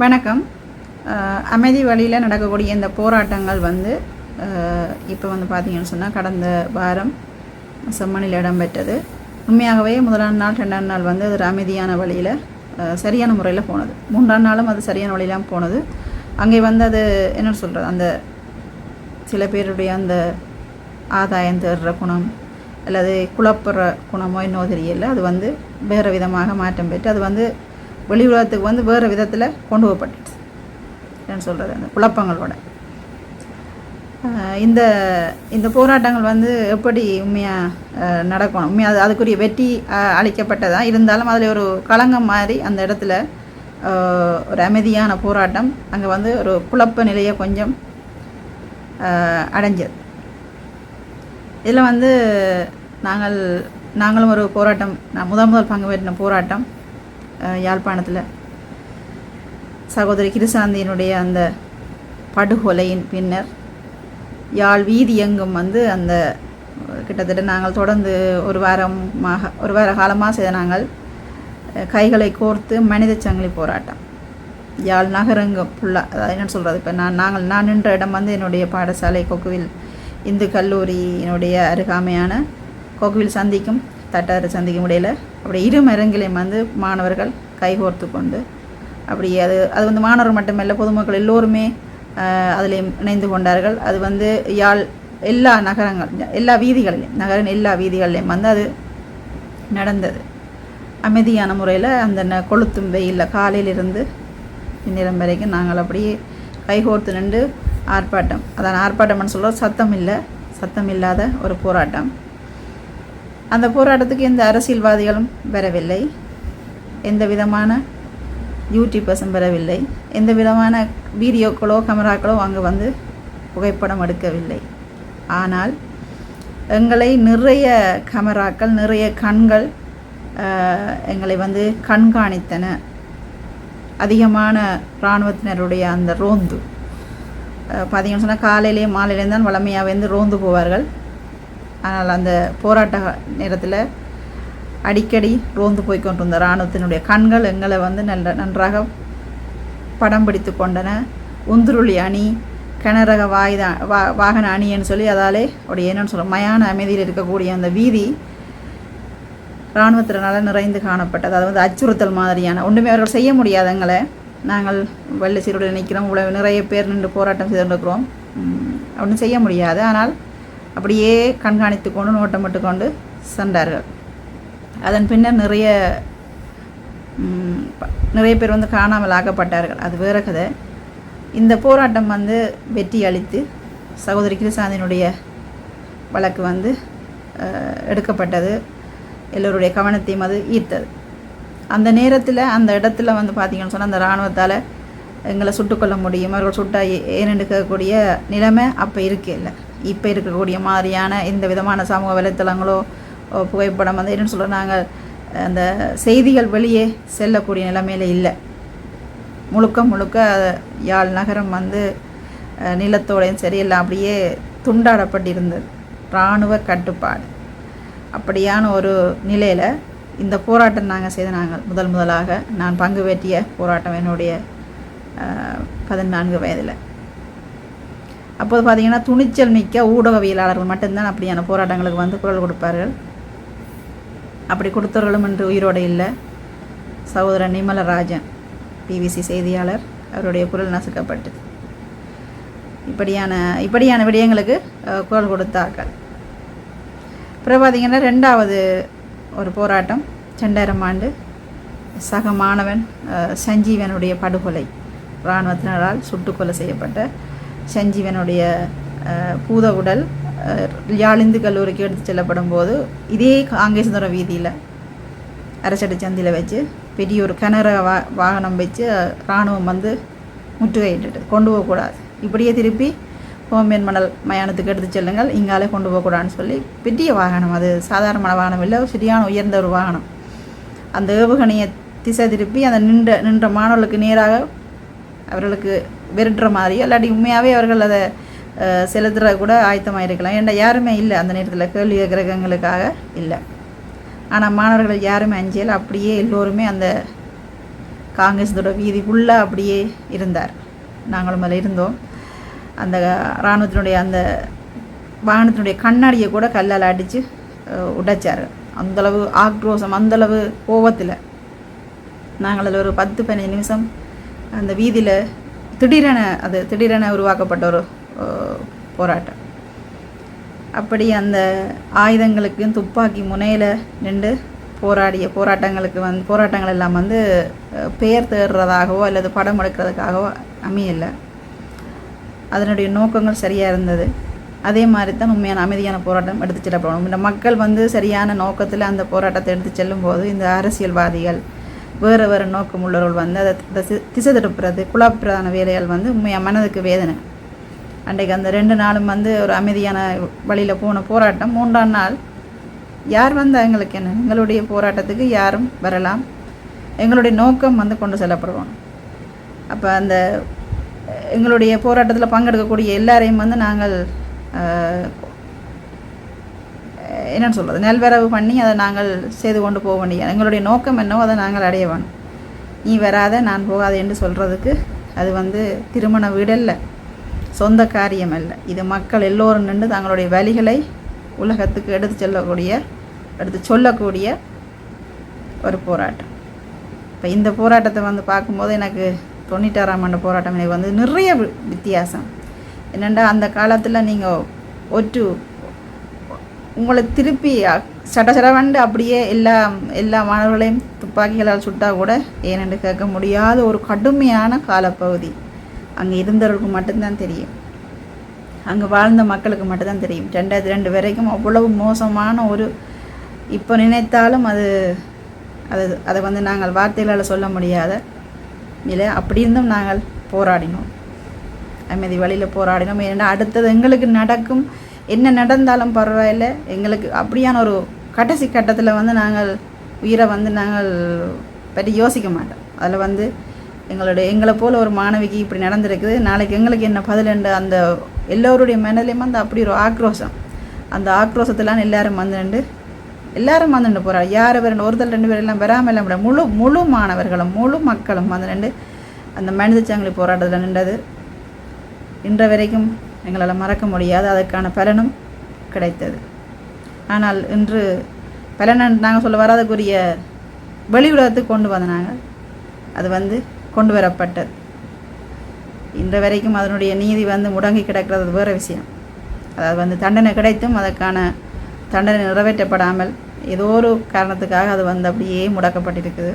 வணக்கம். அமைதி வழியில் நடக்கக்கூடிய இந்த போராட்டங்கள் வந்து இப்போ வந்து பார்த்தீங்கன்னு சொன்னால் கடந்த வாரம் செம்மணில் இடம்பெற்றது உண்மையாகவே முதலாம் நாள் ரெண்டாம் நாள் வந்து அது அமைதியான வழியில் சரியான முறையில் போனது. மூன்றாம் நாளும் அது சரியான வழியிலாம் போனது. அங்கே வந்து அது என்ன சொல்கிறது அந்த சில பேருடைய அந்த ஆதாயம் தேடுற குணம் அல்லது குழப்புற குணமோ இன்னும் தெரியல. அது வந்து வேறு விதமாக மாற்றம் பெற்று அது வந்து வெளி உலகத்துக்கு வந்து வேறு விதத்தில் கொண்டு போகப்பட்டுச்சு. என்ன சொல்கிறது அந்த குழப்பங்களோட. இந்த இந்த போராட்டங்கள் வந்து எப்படி உண்மையாக நடக்கணும்? உண்மையாக அது அதுக்குரிய வெற்றி ஆஹ் அளிக்கப்பட்டதா? இருந்தாலும் அதில் ஒரு களங்கம் மாதிரி அந்த இடத்துல ஒரு அமைதியான போராட்டம் அங்கே வந்து ஒரு குழப்ப நிலையை கொஞ்சம் அடைஞ்சது. இதில் வந்து நாங்கள் நாங்களும் ஒரு போராட்டம் நான் முதல் முதல் பங்கு பெற்றின போராட்டம் யாழ்ப்பாணத்தில். சகோதரி கிருசாந்தியினுடைய அந்த படுகொலையின் பின்னர் யாழ் வீதி எங்கும் வந்து அந்த கிட்டத்தட்ட நாங்கள் தொடர்ந்து ஒரு வாரமாக ஒரு வார காலமாக செய்த நாங்கள் கைகளை கோர்த்து மனித சங்கிலி போராட்டம். யாழ் நகரங்கம் ஃபுல்லாக அதாவது என்ன சொல்கிறது இப்போ நான் நாங்கள் நான் நின்ற இடம் வந்து என்னுடைய பாடசாலை கொக்குவில் இந்து கல்லூரியினுடைய அருகாமையான கொக்குவில் சந்திக்கும் தட்டாறு சந்திக்கும் இடையில் அப்படி இரு மரங்களையும் வந்து மாணவர்கள் கைகோர்த்து கொண்டு அப்படி அது அது வந்து மாணவர் மட்டுமல்ல பொதுமக்கள் எல்லோருமே அதில் இணைந்து கொண்டார்கள். அது வந்து யாழ் எல்லா நகரங்கள் எல்லா வீதிகளிலும் நகரின் எல்லா வீதிகளிலையும் வந்து அது நடந்தது. அமைதியான முறையில் அந்த ந- கொளுத்தும் வெயிலில் காலையிலிருந்து பின்னிரம் வரைக்கும் நாங்கள் அப்படியே கைகோர்த்து நின்று ஆர்ப்பாட்டம். அதான் ஆர்ப்பாட்டம்னு சொல்ல சத்தம் இல்லை. சத்தம் இல்லாத ஒரு போராட்டம். அந்த போராட்டத்துக்கு எந்த அரசியல்வாதிகளும் வரவில்லை. எந்த விதமான யூடியூபர்ஸும் வரவில்லை. எந்த விதமான வீடியோக்களோ கேமராக்களோ அங்கே வந்து புகைப்படம் எடுக்கவில்லை. ஆனால் எங்களை நிறைய கேமராக்கள் நிறைய கண்கள் எங்களை வந்து கண்காணித்தன. அதிகமான இராணுவத்தினருடைய அந்த ரோந்து. பார்த்தீங்கன்னு சொன்னால் காலையிலேயே மாலையிலேயும் தான் வளமையாக வந்து ரோந்து போவார்கள். ஆனால் அந்த போராட்ட நேரத்தில் அடிக்கடி ரோந்து போய் கொண்டிருந்த இராணுவத்தினுடைய கண்கள் எங்களை வந்து நல்ல நன்றாக படம் பிடித்து கொண்டன. உந்துருளி அணி கனரக வாயுத வா வாகன அணின்னு சொல்லி அதாலே உடைய என்னன்னு சொல்ல மயான அமைதியில் இருக்கக்கூடிய அந்த வீதி இராணுவத்தினரால் நிறைந்து காணப்பட்டது. அது வந்து அச்சுறுத்தல் மாதிரியான ஒன்றுமே அவர்கள் செய்ய முடியாதங்களை நாங்கள் வெள்ளை சீருடன் நிற்கிறோம். இவ்வளோ நிறைய பேர் நின்று போராட்டம் செய்து கொண்டிருக்கிறோம் ஒன்றும் செய்ய முடியாது. ஆனால் அப்படியே கண்காணித்து கொண்டு நோட்டமிட்டு கொண்டு சென்றார்கள். அதன் பின்னர் நிறைய நிறைய பேர் வந்து காணாமல் ஆக்கப்பட்டார்கள். அது வேற கதை. இந்த போராட்டம் வந்து வெற்றி அளித்து சகோதரி கிருசாந்தினுடைய வழக்கு வந்து எடுக்கப்பட்டது. எல்லோருடைய கவனத்தையும் அது ஈர்த்தது. அந்த நேரத்தில் அந்த இடத்துல வந்து பார்த்தீங்கன்னு சொன்னால் அந்த இராணுவத்தால் எங்களை சுட்டுக்கொள்ள முடியும். அவர்கள் சுட்டா ஏ- கேட்கக்கூடிய நிலைமை அப்போ இருக்கே இல்லை. இப்போ இருக்கக்கூடிய மாதிரியான இந்த விதமான சமூக வலைத்தளங்களோ புகைப்படம் வந்து என்னன்னு சொல்கிறோம் நாங்கள் அந்த செய்திகள் வெளியே செல்லக்கூடிய நிலைமையில் இல்லை. முழுக்க முழுக்க யாழ் நகரம் வந்து நிலத்தோடையும் சரி எல்லாம் அப்படியே துண்டாடப்பட்டிருந்தது. இராணுவ கட்டுப்பாடு. அப்படியான ஒரு நிலையில் இந்த போராட்டம் நாங்கள் செய்த நாங்கள். முதல் முதலாக நான் பங்கு பெற்றிய போராட்டம் என்னுடைய பதினான்கு வயதில். அப்போது பார்த்தீங்கன்னா துணிச்சல் மிக்க ஊடகவியலாளர்கள் மட்டும்தான் அப்படியான போராட்டங்களுக்கு வந்து குரல் கொடுப்பார்கள். அப்படி கொடுத்தவர்களும் இன்று உயிரோடு இல்லை. சகோதரன் நிமலராஜன் பிவிசி செய்தியாளர் அவருடைய குரல் நசுக்கப்பட்டது. இப்படியான இப்படியான விடயங்களுக்கு குரல் கொடுத்தார்கள். அப்புறம் பார்த்தீங்கன்னா ரெண்டாவது ஒரு போராட்டம் ரெண்டாயிரம் ஆண்டு சக மாணவன் சஞ்சீவனுடைய படுகொலை இராணுவத்தினரால் சுட்டுக்கொலை செய்யப்பட்ட சஞ்சீவனுடைய பூத உடல் யாழிந்து கல்லூரிக்கு எடுத்து செல்லப்படும் போது இதே காங்கேசதுரம் வீதியில் அரசடி சந்தியில் வச்சு பெரிய ஒரு கிணற வா வாகனம் வச்சு இராணுவம் வந்து முற்றுகையிட்டு கொண்டு போகக்கூடாது இப்படியே திருப்பி ஹோமியன் மணல் மயானத்துக்கு எடுத்து செல்லுங்கள். இங்காலே கொண்டு போகக்கூடாதுன்னு சொல்லி பெரிய வாகனம் அது. சாதாரணமான வாகனம் இல்லை. சரியான உயர்ந்த ஒரு வாகனம். அந்த ஏவுகணையை திசை திருப்பி அந்த நின்ற நின்ற மாணவர்களுக்கு நேராக அவர்களுக்கு விரட்டுற மாதிரி இல்லாட்டி உண்மையாகவே அவர்கள் அதை செலுத்துகிற செலுத்துற கூட ஆயத்தமாக இருக்கலாம் ஏன்டா யாருமே இல்லை அந்த நேரத்தில். கேள்வி கிரகங்களுக்காக இல்லை. ஆனால் மாணவர்கள் யாருமே அஞ்சல் அப்படியே எல்லோருமே அந்த காங்கிரஸோட வீதி ஃபுல்லாக அப்படியே இருந்தார். நாங்களும் அதில் இருந்தோம். அந்த இராணுவத்தினுடைய அந்த வாகனத்தினுடைய கண்ணாடியை கூட கல்லால் அடித்து உடைச்சார். அந்தளவு ஆக்ரோஷம் அந்தளவு கோவத்தில். நாங்கள் அதில் ஒரு பத்து பதினஞ்சு நிமிஷம் அந்த வீதியில் திடீரென அது திடீரென உருவாக்கப்பட்ட ஒரு போராட்டம். அப்படி அந்த ஆயுதங்களுக்கு துப்பாக்கி முனையில் நின்று போராடிய போராட்டங்களுக்கு வந்து போராட்டங்கள் எல்லாம் வந்து பெயர் தேடுறதாகவோ அல்லது படம் எடுக்கிறதுக்காகவோ அமையலை. அதனுடைய நோக்கங்கள் சரியாக இருந்தது. அதே மாதிரி தான் உண்மையான அமைதியான போராட்டம் எடுத்து செல்லப்படணும் இந்த மக்கள் வந்து சரியான நோக்கத்தில் அந்த போராட்டத்தை எடுத்து செல்லும்போது இந்த அரசியல்வாதிகள் வேறு வேறு நோக்கம் உள்ளவர்கள் வந்து அதை திசை- திசை திருப்புறது குழாப்பிரதான வேலைகள் வந்து உண்மையாக மனதுக்கு வேதனை. அன்றைக்கு அந்த ரெண்டு நாளும் வந்து ஒரு அமைதியான வழியில் போன போராட்டம். மூன்றாம் நாள் யார் வந்து எங்களுக்கு என்ன? எங்களுடைய போராட்டத்துக்கு யாரும் வரலாம். எங்களுடைய நோக்கம் வந்து கொண்டு செல்லப்படுவோம். அப்போ அந்த எங்களுடைய போராட்டத்தில் பங்கெடுக்கக்கூடிய எல்லாரையும் வந்து நாங்கள் என்னென்னு சொல்கிறது நல்வரவு பண்ணி அதை நாங்கள் செய்து கொண்டு போக வேண்டிய எங்களுடைய நோக்கம் என்னவோ அதை நாங்கள் அடைய வேணும். நீ வராத நான் போகாத என்று சொல்கிறதுக்கு அது வந்து திருமண வீடல்ல சொந்த காரியம் அல்ல. இது மக்கள் எல்லோரும் நின்று தங்களுடைய வழிகளை உலகத்துக்கு எடுத்து செல்லக்கூடிய எடுத்து சொல்லக்கூடிய ஒரு போராட்டம். இப்போ இந்த போராட்டத்தை வந்து பார்க்கும்போது எனக்கு தொண்ணூற்றாறாம் ஆண்டு போராட்டம் எனக்கு வந்து நிறைய வித்தியாசம். என்னென்னா அந்த காலத்தில் நீங்கள் ஒற்று உங்களை திருப்பி சட சடவண்டு அப்படியே எல்லா எல்லா மாணவர்களையும் துப்பாக்கிகளால் சுட்டா கூட ஏனென்று கேட்க முடியாத ஒரு கடுமையான காலப்பகுதி. அங்கே இருந்தவர்களுக்கு மட்டும்தான் தெரியும். அங்கே வாழ்ந்த மக்களுக்கு மட்டும்தான் தெரியும். ரெண்டாயிரத்தி ரெண்டு வரைக்கும் அவ்வளவு மோசமான ஒரு இப்போ நினைத்தாலும் அது அது அதை வந்து நாங்கள் வார்த்தைகளால் சொல்ல முடியாத நிலை. அப்படி இருந்தும் நாங்கள் போராடினோம். அமைதி வழியில் போராடினோம். ஏன்னா அடுத்தது எங்களுக்கு நடக்கும் என்ன நடந்தாலும் பரவாயில்ல. எங்களுக்கு அப்படியான ஒரு கடைசி கட்டத்தில் வந்து நாங்கள் உயிரை வந்து நாங்கள் பற்றி யோசிக்க மாட்டோம். அதில் வந்து எங்களுடைய எங்களை போல் ஒரு மாணவிக்கு இப்படி நடந்திருக்குது. நாளைக்கு எங்களுக்கு என்ன பதிலண்டு அந்த எல்லோருடைய மனதிலையும் அந்த அப்படி ஒரு ஆக்ரோஷம். அந்த ஆக்ரோஷத்தெல்லாம் எல்லாரும் வந்துண்டு எல்லாரும் வந்துட்டு போகிறாள் யார் வேறு ஒருத்தர் ரெண்டு பேர் எல்லாம் வராமல் இல்லை முழு முழு மாணவர்களும் முழு மக்களும் வந்து ரெண்டு அந்த மனித சங்கிலி போராட்டத்தில் நின்றது. இன்ற வரைக்கும் எங்களால் மறக்க முடியாது அதற்கான பலனும் கிடைத்தது. ஆனால் இன்று பலன் நாங்கள் சொல்ல வராதக்குரிய வெளி உலகத்துக்கு கொண்டு வந்தனாங்க அது வந்து கொண்டு வரப்பட்டது. இன்று வரைக்கும் அதனுடைய நீதி வந்து முடங்கி கிடக்கிறது வேறு விஷயம். அதாவது வந்து தண்டனை கிடைத்தும் அதற்கான தண்டனை நிறைவேற்றப்படாமல் ஏதோ ஒரு காரணத்துக்காக அது வந்து அப்படியே முடக்கப்பட்டிருக்குது.